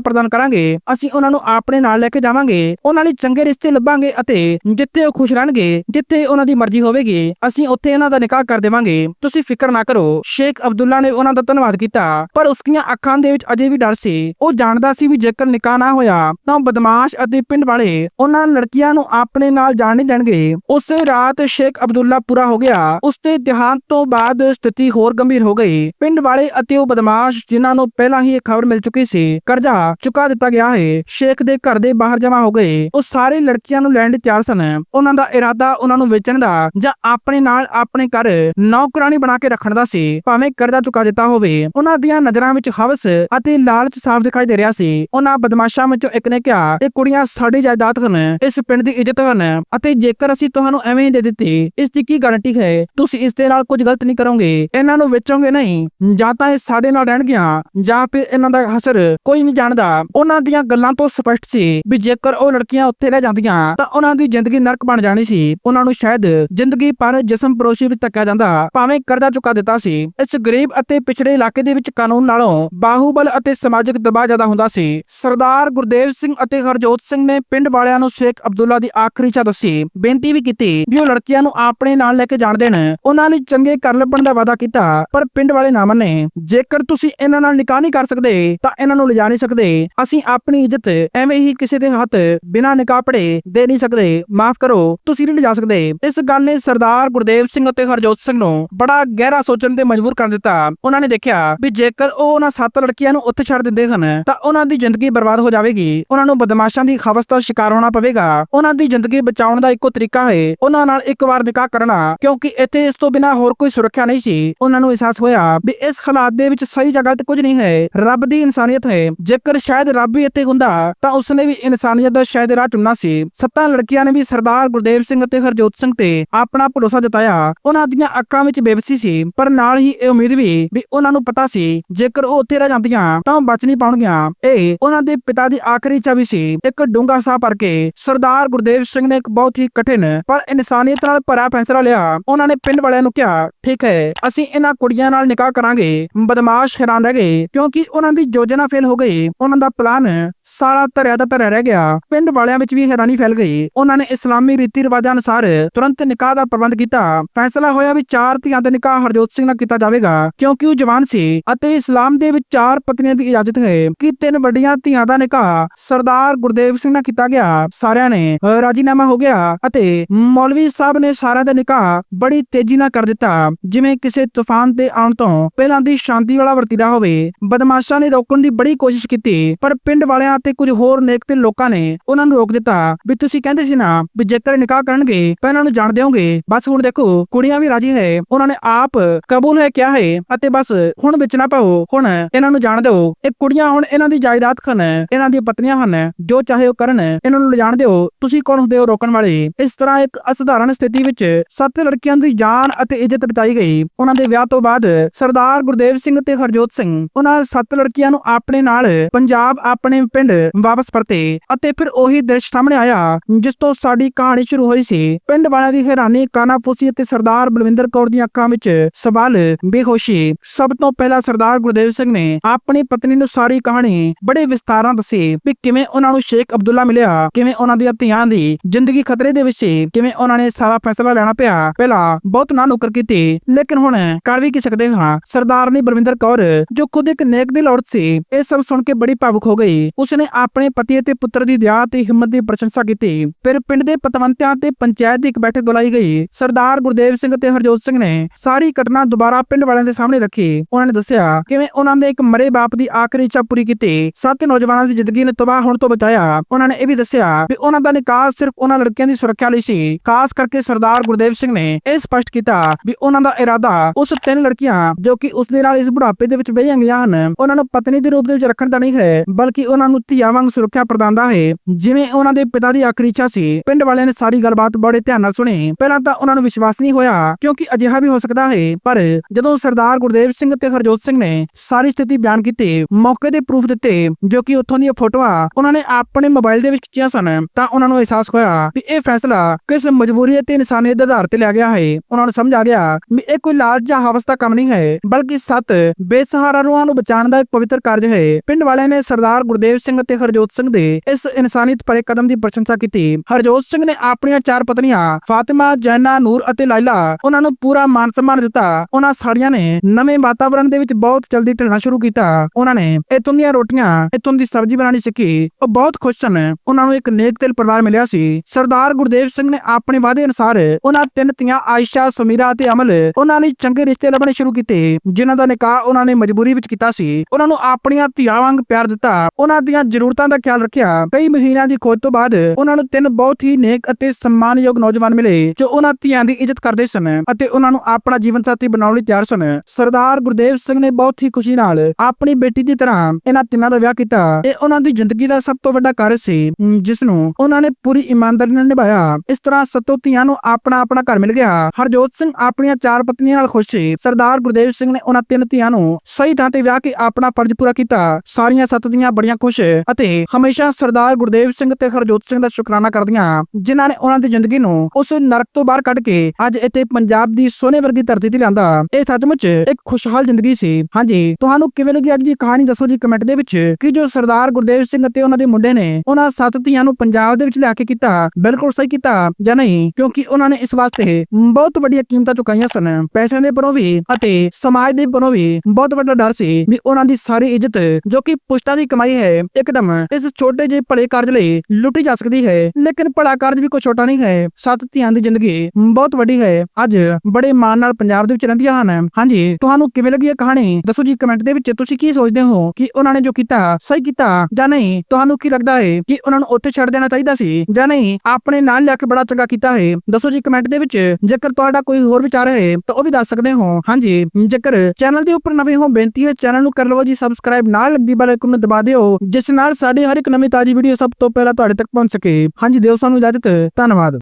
ਪ੍ਰਦਾਨ ਕਰਾਂਗੇ। ਅਸੀਂ ਉਹਨਾਂ ਨੂੰ ਆਪਣੇ ਨਾਲ ਲੈ ਕੇ ਜਾਵਾਂਗੇ। ਉਹਨਾਂ ਲਈ ਚੰਗੇ ਰਿਸ਼ਤੇ ਲੱਭਾਂਗੇ ਅਤੇ ਜਿੱਥੇ ਉਹ ਖੁਸ਼ ਰਹਿਣਗੇ, ਜਿੱਥੇ ਉਹਨਾਂ ਦੀ ਮਰਜ਼ੀ ਹੋਵੇਗੀ, ਅਸੀਂ ਉੱਥੇ ਇਹਨਾਂ ਦਾ ਨਿਕਾਹ ਕਰ ਦੇਵਾਂਗੇ। ਤੁਸੀਂ ਫਿਕਰ ਨਾ ਕਰੋ, ਸ਼ੇਖ ਅਬਦੁੱਲਾ ਨੇ ਉਹਨਾਂ ਦਾ ਧੰਨਵਾਦ ਕੀਤਾ, ਪਰ ਉਸਕੀਆਂ ਅੱਖਾਂ ਦੇ ਵਿੱਚ ਅਜੇ ਵੀ ਡਰ ਸੀ। ਉਹ ਜਾਣਦਾ ਸੀ ਵੀ ਜੇਕਰ ਨਿਕਾਹ ਨਾ ਹੋਇਆ, ਤਾਂ ਬਦਮਾਸ਼ ਅਤੇ ਪਿੰਡ ਵਾਲੇ ਉਹਨਾਂ ਲੜਕੀਆਂ ਨੂੰ ਆਪਣੇ ਨਾਲ ਜਾਣ ਨਹੀਂ ਦੇਣਗੇ। ਉਸੇ ਰਾਤ ਸ਼ੇਖ ਅਬਦੁੱਲਾ ਪੂਰਾ ਹੋ ਗਿਆ। ਉਸ ਦੇ ਦੇਹਾਂਤ ਤੋਂ ਬਾਅਦ ਸਥਿਤੀ ਹੋਰ ਗੰਭੀਰ ਹੋ ਗਈ। ਪਿੰਡ ਵਾਲੇ ਅਤੇ ਉਹ ਬਦਮਾਸ਼, ਜਿਨ੍ਹਾਂ ਨੂੰ ਪਹਿਲਾਂ ਹੀ ਇਹ ਖਬਰ ਮਿਲ ਚੁੱਕੀ ਸੀ, ਕਰਜ਼ਾ ਚੁਕਾ ਦਿੱਤਾ ਗਿਆ ਹੈ। ਸ਼ੇਖ ਦੇ ਘਰ ਦੇ ਬਾਹਰ ਜਮਾ ਹੋ ਗਏ। ਉਹ ਸਾਰੇ ਲੜਕੀਆਂ ਨੂੰ ਲੈਣ ਲਈ ਤਿਆਰ ਸਨ। ਉਹਨਾਂ ਦਾ ਇਰਾਦਾ ਉਹਨਾਂ ਨੂੰ ਵੇਚਣ ਦਾ ਜਾਂ ਆਪਣੇ ਨਾਲ ਆਪਣੇ ਘਰ ਨੌਕਰਾਨੀ ਬਣਾ ਕੇ ਰੱਖਣ ਦਾ ਸੀ, ਭਾਵੇਂ ਕਰਜ਼ਾ ਚੁਕਾ ਦਿੱਤਾ ਹੋਵੇ। ਉਹਨਾਂ ਦੀਆਂ ਨਜ਼ਰਾਂ ਵਿੱਚ ਹਵਸ ਅਤੇ ਲਾਲਚ ਸਾਫ਼ ਦਿਖਾਈ ਦੇ ਰਿਹਾ ਸੀ। ਉਹਨਾਂ ਬਦਮਾਸ਼ਾਂ ਵਿੱਚੋਂ ਇੱਕ ਨੇ ਕਿਹਾ, ਇਹ ਕੁੜੀਆਂ ਸਾਡੀ ਜਾਇਦਾਦ ਹਨ, ਇਸ ਪਿੰਡ ਦੀ ਇੱਜ਼ਤ ਹਨ ਅਤੇ ਜੇਕਰ ਅਸੀਂ ਤੁਹਾਨੂੰ ਐਵੇਂ ਹੀ ਦੇ ਦਿੱਤੀ, ਇਸ ਦੀ ਕੀ ਗਾਰੰਟੀ ਹੈ? ਤੁਸੀਂ ਇਸ ਦੇ ਨਾਲ ਕੁਝ ਗਲਤ ਨਹੀਂ ਕਰੋਗੇ। ਇਹਨਾਂ ਨੂੰ ਵੇਚੋਗੇ ਨਹੀਂ। ਜਾਂ ਤਾਂ ਇਹ ਸਾਡੇ ਨਾਲ ਰਹਿਣਗੀਆਂ, ਜਾਂ ਫਿਰ ਇਹਨਾਂ ਦਾ ਅਸਰ ਕੋਈ ਨਹੀਂ ਜਾਣਦਾ। ਉਹਨਾਂ ਦੀਆਂ ਗੱਲਾਂ ਤੋਂ ਸਪਸ਼ਟ ਸੀ ਵੀ ਜੇਕਰ ਉਹ ਲੜਕੀਆਂ ਉੱਥੇ ਰਹਿ ਜਾਂਦੀਆਂ, ਤਾਂ ਉਹਨਾਂ ਦੀ ਜ਼ਿੰਦਗੀ ਨਰਕ ਬਣ ਜਾਣੀ ਸੀ। ਉਹਨਾਂ ਨੂੰ ਸ਼ਾਇਦ ਜ਼ਿੰਦਗੀ ਪਰ ਜਿਸਮ ਪਰੋਸ਼ੀ ਵਿੱਚ ਧੱਕਿਆ ਜਾਂਦਾ ਭਾਵੇਂ ਕਰਜ਼ਾ ਚੁਕਾ ਦਿੱਤਾ ਸੀ, ਇਸ ਗਰੀਬ ਅਤੇ ਪਿਛੜੇ ਇਲਾਕੇ ਦੇ ਵਿੱਚ ਕਾਨੂੰਨ ਨਾਲੋਂ ਬਾਹੂਬਲ ਅਤੇ ਸਮਾਜਿਕ ਦਬਾਅ ਜ਼ਿਆਦਾ ਹੁੰਦਾ ਸੀ। ਸਰਦਾਰ ਗੁਰਦੇਵ ਸਿੰਘ ਅਤੇ ਹਰਜੋਤ ਸਿੰਘ ਨੇ ਪਿੰਡ ਵਾਲਿਆਂ ਨੂੰ ਸ਼ੇਖ ਅਬਦੁੱਲਾ ਦੀ ਆਖਰੀ ਇੱਛਾ ਦੱਸੀ, ਬੇਨਤੀ ਵੀ ਕੀਤੀ ਵੀ ਉਹ ਲੜਕੀਆਂ ਨੂੰ ਆਪਣੇ ਨਾਲ ਲੈ ਕੇ ਜਾਣ ਦੇਣ। ਉਹਨਾਂ ਲਈ ਚੰਗੇ ਘਰ ਲੱਭਣ ਦਾ ਵਾਅਦਾ ਕੀਤਾ, ਪਰ ਪਿੰਡ ਵਾਲੇ ਨਾ ਮੰਨੇ। ਜੇਕਰ ਤੁਸੀਂ ਇਹਨਾਂ ਨਾਲ ਨਿਕਾਹ ਨਹੀਂ ਕਰ ਸਕਦੇ, ਤਾਂ ਇਹਨਾਂ ਨੂੰ ਲਿਜਾ ਨਹੀਂ ਸਕਦੇ। ਅਸੀਂ ਆਪਣੀ ਇੱਜ਼ਤ ਐਵੇਂ ਹੀ ਕਿਸੇ ਦੇ ਹੱਥ ਬਿਨਾਂ ਨਿਕਾਹ ਪੜੇ ਦੇ ਨਹੀਂ ਸਕਦੇ। ਮਾਫ ਕਰੋ, ਤੁਸੀਂ ਨਹੀਂ ਲਿਜਾ ਸਕਦੇ। ਇਸ ਗੱਲ ਨੇ ਸਰਦਾਰ ਗੁਰਦੇਵ ਸਿੰਘ ਅਤੇ ਹਰਜੋਤ ਸਿੰਘ ਨੂੰ ਬੜਾ ਗਹਿਰਾ ਸੋਚਣ ਤੇ ਮਜਬੂਰ ਕਰ ਦਿੱਤਾ। ਉਹਨਾਂ ਨੇ ਦੇਖਿਆ ਵੀ ਜੇਕਰ ਉਹ ਉਹਨਾਂ ਸੱਤ ਲੜਕੀਆਂ ਨੂੰ ਉੱਥੇ ਛੱਡ ਦਿੰਦੇ ਹਨ, ਤਾਂ ਉਹਨਾਂ ਦੀ ਜ਼ਿੰਦਗੀ ਬਰਬਾਦ ਹੋ ਜਾਵੇਗੀ। ਉਹਨਾਂ ਨੂੰ ਬਦਮਾਸ਼ਾਂ ਦੀ ਖਵਸ ਦਾ ਸ਼ਿਕਾਰ ਹੋਣਾ ਪਵੇਗਾ। ਉਹਨਾਂ ਦੀ ਜ਼ਿੰਦਗੀ ਬਚਾਉਣ ਦਾ ਇੱਕੋ ਤਰੀਕਾ ਹੈ। ਉਹਨਾਂ ਨਾਲ ਇੱਕ ਵਾਰ ਨਿਕਾਹ ਕਰਨਾ, ਕਿਉਂਕਿ ਇੱਥੇ ਇਸ ਤੋਂ ਬਿਨਾ ਹੋਰ ਕੋਈ ਸੁਰੱਖਿਆ ਨਹੀਂ ਸੀ। ਉਹਨਾਂ ਨੂੰ ਅਹਿਸਾਸ ਹੋਇਆ ਵੀ ਇਸ ਹਾਲਾਤ ਦੇ ਵਿੱਚ ਸਹੀ ਜਗ੍ਹਾ ਤੇ ਕੁਝ ਨਹੀਂ ਹੈ। ਰੱਬ ਦੀ ਇਨਸਾਨੀਅਤ ਹੈ। ਜੇਕਰ ਸ਼ਾਇਦ ਰੱਬ ਵੀ ਇੱਥੇ ਹੁੰਦਾ, ਤਾਂ ਉਸਨੇ ਵੀ ਇਨਸਾਨੀਅਤ ਦਾ ਸ਼ਾਇਦ ਰਾਹ ਚੁਣਨਾ ਸੀ। ਸੱਤਾਂ ਲੜਕੀਆਂ ਨੇ ਵੀ ਸਰਦਾਰ ਗੁਰਦੇਵ ਸਿੰਘ ਅਤੇ ਹਰਜੋਤ ਸਿੰਘ ਤੇ ਆਪਣਾ ਭਰੋਸਾ ਜਤਾਇਆ। ਉਹਨਾਂ ਦੀਆਂ ਅੱਖਾਂ ਵਿੱਚ ਬੇਬਸੀ ਸੀ, ਪਰ ਨਾਲ ਹੀ ਇਹ ਉਮੀਦ ਵੀ ਵੀ ਉਹਨਾਂ ਨੂੰ ਪਤਾ ਸੀ, ਜੇਕਰ ਉਹ ਉੱਥੇ ਰਹਿ ਜਾਂਦੀਆਂ, ਤਾਂ ਬਚ ਨਹੀਂ ਪਾਉਣਗੀਆਂ। ਇਹ ਉਹਨਾਂ ਦੇ ਪਿਤਾ ਦੀ ਆਖਰੀ ਇੱਛਾ ਵੀ ਸੀ, ਇੱਕ ਡੂੰਗਾ ਸਾਹ ਭਰ ਕੇ, ਸਰਦਾਰ ਗੁਰਦੇਵ ਸਿੰਘ ਨੇ ਇੱਕ ਬਹੁਤ ਹੀ ਕਠਿਨ, ਪਰ ਇਨਸਾਨੀਅਤ ਨਾਲ ਭਰਾ ਫੈਸਲਾ ਲਿਆ। ਉਹਨਾਂ ਨੇ ਪਿੰਡ ਵਾਲਿਆਂ ਨੂੰ ਕਿਹਾ, ਠੀਕ ਹੈ, ਅਸੀਂ ਇਹਨਾਂ ਕੁੜੀਆਂ ਨਾਲ ਨਿਕਾਹ ਕਰਾਂਗੇ, ਬਦਮਾਸ਼ ਹੈਰਾਨ ਰਹਿ ਗਏ, ਕਿਉਂਕਿ ਉਹਨਾਂ ਦੀ ਯੋਜਨਾ ਫੇਲ ਹੋ ਗਈ। ਉਹਨਾਂ ਦਾ ਪਲਾਨ ਸਾਰਾ ਧਰਿਆ ਦਾ ਧਰਿਆ ਰਹਿ ਗਿਆ। ਪਿੰਡ ਵਾਲਿਆਂ ਵਿੱਚ ਵੀ ਹੈਰਾਨੀ ਫੈਲ ਗਈ। ਉਹਨਾਂ ਨੇ ਇਸਲਾਮੀ ਰੀਤੀ ਰਿਵਾਜਾਂ ਅਨੁਸਾਰ ਤੁਰੰਤ ਨਿਕਾਹ ਦਾ ਪ੍ਰਬੰਧ ਕੀਤਾ। ਫੈਸਲਾ ਹੋਇਆ ਵੀ ਚਾਰ ਧੀਆਂ ਦਾ ਨਿਕਾਹ ਹਰਜੋਤ ਸਿੰਘ ਨਾਲ ਕੀਤਾ ਜਾਵੇਗਾ, ਕਿਉਂਕਿ ਉਹ ਜਵਾਨ ਸੀ ਅਤੇ ਇਸਲਾਮ ਦੇ ਵਿੱਚ ਚਾਰ ਪਤਨੀਆਂ ਦੀ ਇਜਾਜ਼ਤ ਹੈ ਕਿ ਤਿੰਨ ਵੱਡੀਆਂ ਧੀਆਂ ਦਾ ਨਿਕਾਹ ਸਰਦਾਰ ਗੁਰਦੇਵ ਸਿੰਘ ਨਾਲ ਕੀਤਾ ਗਿਆ। ਸਾਰਿਆਂ ਨੇ ਰਾਜੀਨਾਮਾ ਹੋ ਗਿਆ ਅਤੇ ਮੌਲਵੀ ਸਾਹਿਬ ਨੇ ਸਾਰਿਆਂ ਦਾ ਨਿਕਾਹ ਬੜੀ ਤੇਜ਼ੀ ਨਾਲ ਕਰ ਦਿੱਤਾ। ਜਿਵੇਂ ਕਿਸੇ ਤੂਫਾਨ ਦੇ ਆਉਣ ਤੋਂ ਪਹਿਲਾਂ ਦੀ ਸ਼ਾਂਤੀ ਵਾਲਾ ਵਰਤੀਰਾ ਹੋਵੇ, ਬਦਮਾਸ਼ਾਂ ਨੇ ਰੋਕਣ ਦੀ ਬੜੀ ਕੋਸ਼ਿਸ਼ ਕੀਤੀ, ਪਰ ਪਿੰਡ ਵਾਲਿਆਂ ਤੇ ਕੁਝ ਹੋਰ ਨੇਕ ਤੇ ਲੋਕਾਂ ਨੇ ਉਹਨਾਂ ਨੂੰ ਰੋਕ ਦਿੱਤਾ ਵੀ ਤੁਸੀਂ ਕਹਿੰਦੇ ਸੀ ਨਾ ਵੀ ਜੇਕਰ ਨਿਕਾਹ ਕਰਨਗੇ ਤਾਂ ਇਹਨਾਂ ਨੂੰ ਜਾਣ ਦਿਓਗੇ। ਬਸ ਹੁਣ ਦੇਖੋ, ਕੁੜੀਆਂ ਵੀ ਰਾਜੀ ਹੈ ਉਹਨਾਂ ਨੇ ਆਪ ਕਬੂਲ ਹੈ, ਕਿਹਾ ਹੈ ਅਤੇ ਬਸ ਹੁਣ ਵਿੱਚ ਨਾ ਪਾਓ, ਹੁਣ ਇਹਨਾਂ ਨੂੰ ਜਾਣ ਦਿਓ। ਇਹ ਕੁੜੀਆਂ ਹੁਣ ਇਹਨਾਂ ਦੀ ਜਾਇਦਾਦ ਹਨ ਇਹਨਾਂ ਦੀਆਂ ਪਤਨੀਆਂ ਹਨ, ਜੋ ਚਾਹੇ ਉਹ ਕਰਨ, ਇਹਨਾਂ ਨੂੰ ਲਿਜਾਣ ਦਿਓ। ਤੁਸੀਂ ਕੌਣ ਹੁੰਦੇ ਹੋ ਰੋਕਣ ਵਾਲੇ? ਇਸ ਤਰ੍ਹਾਂ ਇੱਕ ਅਸਧਾਰਨ ਸਥਿਤੀ ਵਿੱਚ ਸੱਤ ਲੜਕੀਆਂ ਦੀ ਜਾਨ ਅਤੇ ਇੱਜ਼ਤ ਬਚਾਈ ਗਈ। ਉਹਨਾਂ ਦੇ ਵਿਆਹ ਤੋਂ ਬਾਅਦ ਸਰਦਾਰ ਗੁਰਦੇਵ ਸਿੰਘ ਤੇ ਹਰਜੋਤ ਸਿੰਘ, ਉਹਨਾਂ ਸੱਤ ਲੜਕੀਆਂ ਨੂੰ ਆਪਣੇ ਨਾਲ ਪੰਜਾਬ ਆਪਣੇ ਪਿੰਡ ਵਾਪਸ ਪਰਤੇ ਅਤੇ ਫਿਰ ਉਹੀ ਦ੍ਰਿਸ਼ ਸਾਹਮਣੇ ਆਇਆ, ਜਿਸ ਤੋਂ ਸਾਡੀ ਕਹਾਣੀ ਸ਼ੁਰੂ ਹੋਈ ਸੀ। ਪਿੰਡ ਵਾਲਿਆਂ ਦੀ ਹੈਰਾਨੀ, ਕਾਨਾਫੂਸੀ ਅਤੇ ਸਰਦਾਰ ਬਲਵਿੰਦਰ ਕੌਰ ਦੀਆਂ ਅੱਖਾਂ ਵਿੱਚ ਸਵਾਲ, ਬੇਹੋਸ਼ੀ। ਸਭ ਤੋਂ ਪਹਿਲਾਂ ਸਰਦਾਰ ਗੁਰਦੇਵ ਸਿੰਘ ਨੇ ਆਪਣੀ ਪਤਨੀ ਨੂੰ ਸਾਰੀ ਕਹਾਣੀ ਬੜੇ ਵਿਸਤਾਰਾਂ ਦੱਸੀ ਵੀ ਕਿਵੇਂ ਉਹਨਾਂ ਨੂੰ ਸ਼ੇਖ ਅਬਦੁੱਲਾ ਮਿਲਿਆ, ਕਿਵੇਂ ਉਹਨਾਂ ਦੀਆਂ ਧੀਆਂ ਦੀ ਜ਼ਿੰਦਗੀ ਖਤਰੇ ਦੇ ਵਿੱਚ ਸੀ, ਕਿਵੇਂ ਉਹਨਾਂ ਨੇ ਸਾਰਾ ਫੈਸਲਾ ਲੈਣਾ ਪਿਆ। ਪਹਿਲਾਂ ਬਹੁਤ ਨਾ ਨੁਕਰ ਕੀਤੀ, ਲੇਕਿਨ ਹੁਣ ਕਰ ਵੀ ਕੀ ਸਕਦੇ ਹਾਂ? ਸਰਦਾਰਨੀ ਬਲਵਿੰਦਰ ਕੌਰ, ਜੋ ਖੁਦ ਇੱਕ ਨੇਕ ਦਿਲ ਔਰਤ ਸੀ, ਇਹ ਸਭ ਸੁਣ ਕੇ ਬੜੀ ਭਾਵੁਕ ਹੋ ਗਈ। ਉਸ ਉਸਨੇ ਆਪਣੇ ਪਤੀ ਅਤੇ ਪੁੱਤਰ ਦੀ ਦਇਆ ਤੇ ਹਿੰਮਤ ਦੀ ਪ੍ਰਸ਼ੰਸਾ ਕੀਤੀ। ਫਿਰ ਪਿੰਡ ਦੇ ਪਤਵੰਤਿਆਂ ਤੇ ਪੰਚਾਇਤ ਦੀ ਇੱਕ ਬੈਠਕ ਬੁਲਾਈ ਗਈ। ਸਰਦਾਰ ਗੁਰਦੇਵ ਸਿੰਘ ਤੇ ਹਰਜੋਤ ਸਿੰਘ ਨੇ ਸਾਰੀ ਘਟਨਾ ਦੁਬਾਰਾ ਪਿੰਡ ਵਾਲਿਆਂ ਦੇ ਸਾਹਮਣੇ ਰੱਖੀ। ਉਹਨਾਂ ਨੇ ਦੱਸਿਆ ਕਿਵੇਂ ਉਹਨਾਂ ਨੇ ਇੱਕ ਮਰੇ ਬਾਪ ਦੀ ਆਖਰੀ ਇੱਛਾ ਪੂਰੀ ਕੀਤੀ। ਸੱਤ ਨੌਜਵਾਨਾਂ ਦੀ ਜ਼ਿੰਦਗੀ ਨੂੰ ਤਬਾਹ ਹੋਣ ਤੋਂ ਬਚਾਇਆ। ਉਹਨਾਂ ਨੇ ਇਹ ਵੀ ਦੱਸਿਆ ਵੀ ਉਹਨਾਂ ਦਾ ਨਿਕਾਹ ਸਿਰਫ ਉਹਨਾਂ ਲੜਕੀਆਂ ਦੀ ਸੁਰੱਖਿਆ ਲਈ ਸੀ। ਖਾਸ ਕਰਕੇ ਸਰਦਾਰ ਗੁਰਦੇਵ ਸਿੰਘ ਨੇ ਇਹ ਸਪਸ਼ਟ ਕੀਤਾ ਵੀ ਉਹਨਾਂ ਦਾ ਇਰਾਦਾ ਉਸ ਤਿੰਨ ਲੜਕੀਆਂ ਜੋ ਕਿ ਉਸ ਦੇ ਨਾਲ ਇਸ ਬੁਢਾਪੇ ਦੇ ਵਿੱਚ ਬਹਿਆਂ ਗਈਆਂ ਹਨ, ਉਹਨਾਂ ਨੂੰ ਪਤਨੀ ਦੇ ਰੂਪ ਦੇ ਵਿੱਚ ਰੱਖਣ ਦਾ ਨਹੀਂ ਹੈ, ਬਲਕਿ ਉਹਨਾਂ ਨੂੰ ਧੀਆਂ ਵਾਂਗ ਸੁਰੱਖਿਆ ਪ੍ਰਦਾਨ ਦਾ ਹੈ। ਜਿਵੇਂ ਉਹਨਾਂ ਦੇ ਪਿਤਾ ਦੀ ਆਖਰੀ ਇੱਛਾ ਸੀ, ਪਿੰਡ ਵਾਲਿਆਂ ਨੇ ਸਾਰੀ ਗੱਲਬਾਤ ਬੜੇ ਧਿਆਨ ਨਾਲ ਸੁਣੀ। ਪਹਿਲਾਂ ਤਾਂ ਉਹਨਾਂ ਨੂੰ ਵਿਸ਼ਵਾਸ ਨਹੀਂ ਹੋਇਆ, ਕਿਉਂਕਿ ਅਜਿਹਾ ਵੀ ਹੋ ਸਕਦਾ ਹੈ। ਪਰ ਜਦੋਂ ਸਰਦਾਰ ਗੁਰਦੇਵ ਸਿੰਘ ਤੇ ਹਰਜੋਤ ਸਿੰਘ ਨੇ ਸਾਰੀ ਸਥਿਤੀ ਬਿਆਨ ਕੀਤੀ, ਮੌਕੇ ਦੇ ਪ੍ਰੂਫ ਦਿੱਤੇ, ਜੋ ਕਿ ਉੱਥੋਂ ਦੀਆਂ ਫੋਟੋਆਂ ਉਹਨਾਂ ਨੇ ਆਪਣੇ ਮੋਬਾਈਲ ਦੇ ਵਿੱਚ ਖਿੱਚੀਆਂ ਸਨ, ਤਾਂ ਉਹਨਾਂ ਨੂੰ ਅਹਿਸਾਸ ਹੋਇਆ ਕਿ ਇਹ ਫੈਸਲਾ ਕਿਸ ਮਜਬੂਰੀ ਅਤੇ ਇਨਸਾਨੀਅਤ ਦੇ ਆਧਾਰ ਤੇ ਲਿਆ ਗਿਆ ਹੈ। ਉਹਨਾਂ ਨੂੰ ਸਮਝ ਆ ਗਿਆ ਕਿ ਇਹ ਕੋਈ ਲਾਲਚ ਜਾਂ ਹਵਸ ਦਾ ਕੰਮ ਨਹੀਂ ਹੈ, ਬਲਕਿ ਸੱਤ ਬੇਸਹਾਰਾ ਰੂਹਾਂ ਨੂੰ ਬਚਾਉਣ ਦਾ ਇੱਕ ਪਵਿੱਤਰ ਕਾਰਜ ਹੈ। ਪਿੰਡ ਵਾਲਿਆਂ ਨੇ ਸਰਦਾਰ ਗੁਰਦੇਵ ਸਿੰਘ ਅਤੇ ਹਰਜੋਤ ਸਿੰਘ ਦੇ ਇਸ ਇਨਸਾਨੀਅਤ ਭਰੇ ਕਦਮ ਦੀ ਪ੍ਰਸ਼ੰਸਾ ਕੀਤੀ। ਹਰਜੋਤ ਸਿੰਘ ਨੇ ਆਪਣੀਆਂ ਚਾਰ ਪਤਨੀਆਂ, ਫਾਤਿਮਾ, ਜੈਨਾ, ਨੂਰ ਅਤੇ ਲਾਇਲਾ, ਉਹਨਾਂ ਨੂੰ ਪੂਰਾ ਮਾਨ ਸਨਮਾਨ ਦਿੱਤਾ। ਉਹਨਾਂ ਸਾਰੀਆਂ ਨੇ ਨਵੇਂ ਵਾਤਾਵਰਣ ਦੇ ਵਿੱਚ ਬਹੁਤ ਜਲਦੀ ਢਲਣਾ ਸ਼ੁਰੂ ਕੀਤਾ। ਉਹਨਾਂ ਨੇ ਇੱਥੋਂ ਦੀਆਂ ਰੋਟੀਆਂ, ਇੱਥੋਂ ਦੀ ਸਬਜ਼ੀ ਬਣਾਉਣੀ ਸਿੱਖੀ। ਉਹ ਬਹੁਤ ਖੁਸ਼ ਸਨ। ਉਹਨਾਂ ਨੂੰ ਇੱਕ ਨੇਕ ਦਿਲ ਪਰਿਵਾਰ ਮਿਲਿਆ ਸੀ। ਸਰਦਾਰ ਗੁਰਦੇਵ ਸਿੰਘ ਨੇ ਆਪਣੇ ਵਾਅਦੇ ਅਨੁਸਾਰ ਉਹਨਾਂ ਤਿੰਨ ਧੀਆਂ ਆਇਸ਼ਾ, ਸਮੀਰਾ ਅਤੇ ਅਮਲ ਉਹਨਾਂ ਲਈ ਚੰਗੇ ਰਿਸ਼ਤੇ ਲੱਭਣੇ ਸ਼ੁਰੂ ਕੀਤੇ, ਜਿਨ੍ਹਾਂ ਦਾ ਨਿਕਾਹ ਉਹਨਾਂ ਨੇ ਮਜਬੂਰੀ ਵਿੱਚ ਕੀਤਾ ਸੀ। ਉਹਨਾਂ ਨੂੰ ਆਪਣੀਆਂ ਧੀਆਂ ਵਾਂਗ ਪਿਆਰ ਦਿੱਤਾ। ਉਹਨਾਂ ਦੀਆਂ ਜ਼ਰੂਰਤਾਂ ਦਾ ਖਿਆਲ ਰੱਖਿਆ। ਕਈ ਮਹੀਨਿਆਂ ਦੀ ਖੋਜ ਤੋਂ ਬਾਅਦ ਉਹਨਾਂ ਨੂੰ ਤਿੰਨ ਬਹੁਤ ਹੀ ਨੇਕ ਅਤੇ ਸਨਮਾਨਯੋਗ ਨੌਜਵਾਨ ਮਿਲੇ, ਜੋ ਉਹਨਾਂ ਧੀਆਂ ਦੀ ਇੱਜ਼ਤ ਕਰਦੇ ਸਨ ਅਤੇ ਉਹਨਾਂ ਨੂੰ ਆਪਣਾ ਜੀਵਨ ਸਾਥੀ ਬਣਾਉਣ ਲਈ ਤਿਆਰ ਸਨ। ਸਰਦਾਰ ਗੁਰਦੇਵ ਸਿੰਘ ਨੇ ਬਹੁਤ ਹੀ ਖੁਸ਼ੀ ਨਾਲ ਆਪਣੀ ਬੇਟੀ ਦੀ ਤਰ੍ਹਾਂ ਇਹਨਾਂ ਤਿੰਨਾਂ ਦਾ ਵਿਆਹ ਕੀਤਾ। ਇਹ ਉਹਨਾਂ ਦੀ ਜ਼ਿੰਦਗੀ ਦਾ ਸਭ ਤੋਂ ਵੱਡਾ ਕਾਰਜ ਸੀ ਜਿਸ ਨੂੰ ਉਹਨਾਂ ਨੇ ਪੂਰੀ ਇਮਾਨਦਾਰੀ ਨਾਲ ਨਿਭਾਇਆ। ਇਸ ਤਰ੍ਹਾਂ ਸੱਤੋਂ ਧੀਆਂ ਨੂੰ ਆਪਣਾ ਆਪਣਾ ਘਰ ਮਿਲ ਗਿਆ। ਹਰਜੋਤ ਸਿੰਘ ਆਪਣੀਆਂ ਚਾਰ ਪਤਨੀਆਂ ਨਾਲ ਖੁਸ਼ ਸੀ। ਸਰਦਾਰ ਗੁਰਦੇਵ ਸਿੰਘ ਨੇ ਉਹਨਾਂ ਤਿੰਨ ਧੀਆਂ ਨੂੰ ਸਹੀ ਥਾਂ ਤੇ ਵਿਆਹ ਕੇ ਆਪਣਾ ਫਰਜ਼ ਪੂਰਾ ਕੀਤਾ। ਸਾਰੀਆਂ ਸੱਤ ਦੀਆਂ ਬੜੀਆਂ ਖੁਸ਼ ਅਤੇ ਹਮੇਸ਼ਾ ਸਰਦਾਰ ਗੁਰਦੇਵ ਸਿੰਘ ਤੇ ਹਰਜੋਤ ਸਿੰਘ ਦਾ ਸ਼ੁਕਰਾਨਾ ਕਰਦੀਆਂ ਜਿਨ੍ਹਾਂ ਨੇ ਉਹਨਾਂ ਦੀ ਜ਼ਿੰਦਗੀ ਨੂੰ ਉਸ ਨਰਕ ਤੋਂ ਬਾਹਰ ਕੱਢ ਕੇ ਅੱਜ ਇੱਥੇ ਪੰਜਾਬ ਦੀ ਸੋਨੇ ਵਰਗੀ ਧਰਤੀ ਤੇ ਲਿਆਂਦਾ। ਇਹ ਸੱਚਮੁੱਚ ਇੱਕ ਖੁਸ਼ਹਾਲ ਜ਼ਿੰਦਗੀ ਸੀ। ਹਾਂਜੀ, ਤੁਹਾਨੂੰ ਕਿਵੇਂ ਲੱਗੀ ਅੱਜ ਦੀ ਕਹਾਣੀ ਦੱਸੋ ਜੀ ਕਮੈਂਟ ਦੇ ਵਿੱਚ, ਕਿ ਜੋ ਸਰਦਾਰ ਗੁਰਦੇਵ ਸਿੰਘ ਅਤੇ ਉਹਨਾਂ ਦੇ ਮੁੰਡੇ ਨੇ ਉਹਨਾਂ ਸੱਤ ਧੀਆਂ ਨੂੰ ਪੰਜਾਬ ਦੇ ਵਿੱਚ ਲਿਆ ਕੇ ਕੀਤਾ, ਬਿਲਕੁਲ ਸਹੀ ਕੀਤਾ ਜਾਂ ਨਹੀਂ? ਕਿਉਂਕਿ ਉਹਨਾਂ ਨੇ ਇਸ ਵਾਸਤੇ ਬਹੁਤ ਵੱਡੀਆਂ ਕੀਮਤਾਂ ਚੁਕਾਈਆਂ ਸਨ। ਪੈਸਿਆਂ ਦੇ ਪਰੋਂ ਵੀ ਅਤੇ ਸਮਾਜ ਦੇ ਪਰੋਂ ਵੀ ਬਹੁਤ ਵੱਡਾ ਡਰ ਸੀ ਵੀ ਉਹਨਾਂ ਦੀ ਸਾਰੀ ਇੱਜ਼ਤ, ਜੋ ਕਿ ਪੁਸ਼ਤਾਂ ਦੀ ਕਮਾਈ ਹੈ ਇੱਕਦਮ ਇਸ ਛੋਟੇ ਜਿਹੇ ਭਲੇ ਕਾਰਜ ਲਈ ਲੁੱਟੀ ਜਾ ਸਕਦੀ ਹੈ। ਲੇਕਿਨ ਭਲਾ ਕਾਰਜ ਵੀ ਕੋਈ ਛੋਟਾ ਨਹੀਂ ਹੈ। ਸੱਤ ਧੀਆਂ ਦੀ ਜ਼ਿੰਦਗੀ ਬਹੁਤ ਵੱਡੀ ਹੈ। ਅੱਜ ਬੜੇ ਮਾਣ ਨਾਲ ਪੰਜਾਬ ਦੇ ਵਿੱਚ ਰਹਿੰਦੀਆਂ ਹਨ। ਹਾਂਜੀ, ਤੁਹਾਨੂੰ ਕਿਵੇਂ ਲੱਗੀ ਇਹ ਕਹਾਣੀ? ਦੱਸੋ ਜੀ ਕਮੈਂਟ ਦੇ ਵਿੱਚ। ਤੁਸੀਂ ਕੀ ਸੋਚਦੇ ਹੋ ਕਿ ਉਹਨਾਂ ਨੇ ਜੋ ਕੀਤਾ, ਸਹੀ ਕੀਤਾ ਜਾਂ ਨਹੀਂ? ਤੁਹਾਨੂੰ ਕੀ ਲੱਗਦਾ ਹੈ ਕਿ ਉਹਨਾਂ ਨੂੰ ਉੱਥੇ ਛੱਡ ਦੇਣਾ ਚਾਹੀਦਾ ਸੀ ਜਾਂ ਨਹੀਂ? ਆਪਣੇ ਨਾਲ ਲੈ ਕੇ ਬੜਾ ਚੰਗਾ ਕੀਤਾ ਹੈ। ਦੱਸੋ ਜੀ ਕਮੈਂਟ ਦੇ ਵਿੱਚ। ਜੇਕਰ ਤੁਹਾਡਾ ਕੋਈ ਹੋਰ ਵਿਚਾਰ ਹੈ, ਤਾਂ ਉਹ ਵੀ ਦੱਸ ਸਕਦੇ ਹੋ। ਹਾਂਜੀ, ਜੇਕਰ ਚੈਨਲ ਦੇ ਉੱਪਰ ਨਵੇਂ ਹੋ, ਬੇਨਤੀ ਹੈ ਚੈਨਲ ਨੂੰ ਕਰ ਲਵੋ ਜੀ। ਸਬਸਕ੍ਰਾਈਬ ਨਾਲ ਲੱਗਦੀ ਬੈਲ ਆਈਕਨ ਨੂੰ ਦਬਾ ਦਿਓ, ਜਿਸ ਇਸ ਨਾਲ ਸਾਡੀ ਹਰ ਇੱਕ ਨਵੀਂ ਤਾਜ਼ੀ ਵੀਡੀਓ ਸਭ ਤੋਂ ਪਹਿਲਾਂ ਤੁਹਾਡੇ ਤੱਕ ਪਹੁੰਚ ਸਕੇ। ਹਾਂਜੀ ਦਿਓ ਸਾਨੂੰ ਇਜਾਜ਼ਤ, ਧੰਨਵਾਦ।